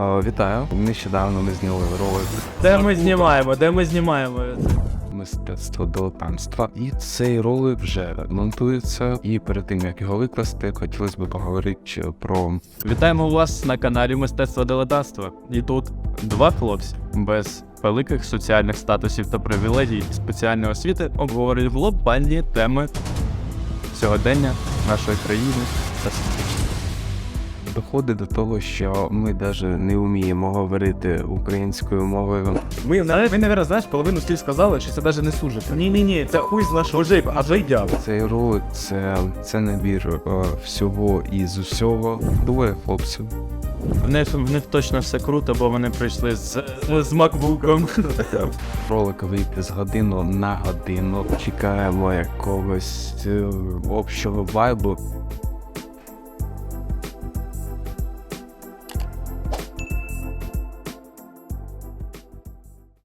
О, вітаю. Нещодавно ми зняли ролик Де ми знімаємо? Де ми знімаємо? мистецтво дилетантства. І цей ролик вже монтується. І перед тим як його викласти, хотілося б поговорити про Вітаємо вас на каналі Мистецтво дилетантства. І тут два хлопці без великих соціальних статусів та привілегій спеціальної освіти обговорюють глобальні теми сьогодення нашої країни та світу. Доходить до того, що ми навіть не вміємо говорити українською мовою. Ми, знаєш, ми, наверное, знаєш, половину слів сказали, що це навіть не служить. Ні, ні, ні, це хуй з нашого мужик, а вже йдяв. Цей ролик це, це набір е, всього і з усього. Двоє хлопців. В них, в них точно все круто, бо вони прийшли з, з макбуком. Ролик вийде з годину на годину. Чекаємо якогось е, общого вайбу.